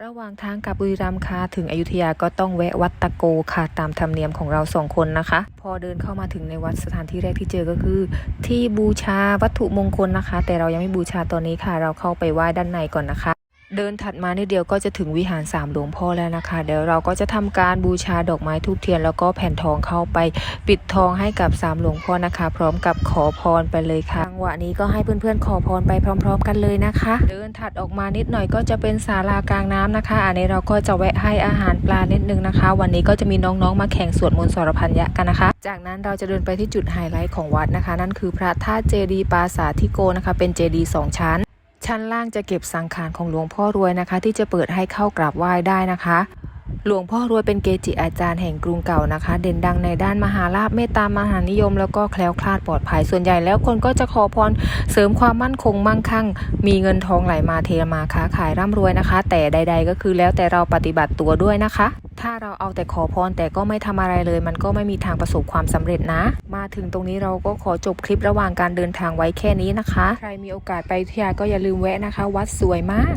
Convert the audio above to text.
ระหว่างทางกลับบุรีรัมย์ค่ะถึงอยุธยาก็ต้องแวะวัดตะโกค่ะตามธรรมเนียมของเราสองคนนะคะ พอเดินเข้ามาถึงในวัดสถานที่แรกที่เจอก็คือ ที่บูชาวัตถุมงคลนะคะ แต่เรายังไม่บูชาตอนนี้ค่ะ เราเข้าไปไหว้ด้านในก่อนนะคะ เดินถัดมานิดเดียวก็จะถึงวิหารสามหลวงพ่อแล้วนะคะ เดี๋ยวเราก็จะทำการบูชาดอกไม้ทูบเทียน แล้วก็แผ่นทองเข้าไปปิดทองให้กับสามหลวงพ่อนะคะ พร้อมกับขอพรไปเลยค่ะจังหวะนี้ก็ให้เพื่อนๆขอพรไปพร้อม ๆ กันเลยนะคะ เดินถัดออกมานิดหน่อยก็จะเป็นศาลากลางน้ำนะคะ อันนี้เราก็จะแวะให้อาหารปลานิดนึงนะคะ วันนี้ก็จะมีน้องๆมาแข่งสวดมนต์สรพันยะกันนะคะ จากนั้นเราจะเดินไปที่จุดไฮไลท์ของวัดนะคะ นั่นคือพระธาตุเจดีย์ปราสาททิโกนะคะ เป็นเจดีย์สองชั้น ชั้นล่างจะเก็บสังขารของหลวงพ่อรวยนะคะ ที่จะเปิดให้เข้ากราบไหว้ได้นะคะ หลวงพ่อรวยเป็นเกจิอาจารย์แห่งกรุงเก่านะคะ เด่นดังในด้านมหาลาภเมตตามหานิยม แล้วก็แคล้วคลาดปลอดภัยส่วนใหญ่แล้วคนก็จะขอพรเสริมความมั่นคงมั่งคั่ง มีเงินทองไหลมาเทมาค้าขายร่ำรวยนะคะ แต่ใด ๆ ก็คือแล้วแต่เราปฏิบัติตัวด้วยนะคะ ถ้าเราเอาแต่ขอพรแต่ก็ไม่ทำอะไรเลย มันก็ไม่มีทางประสบความสำเร็จนะ มาถึงตรงนี้เราก็ขอจบคลิประหว่างการเดินทางไว้แค่นี้นะคะ ใครมีโอกาสไปอยุธยาก็อย่าลืมแวะนะคะ วัดสวยมาก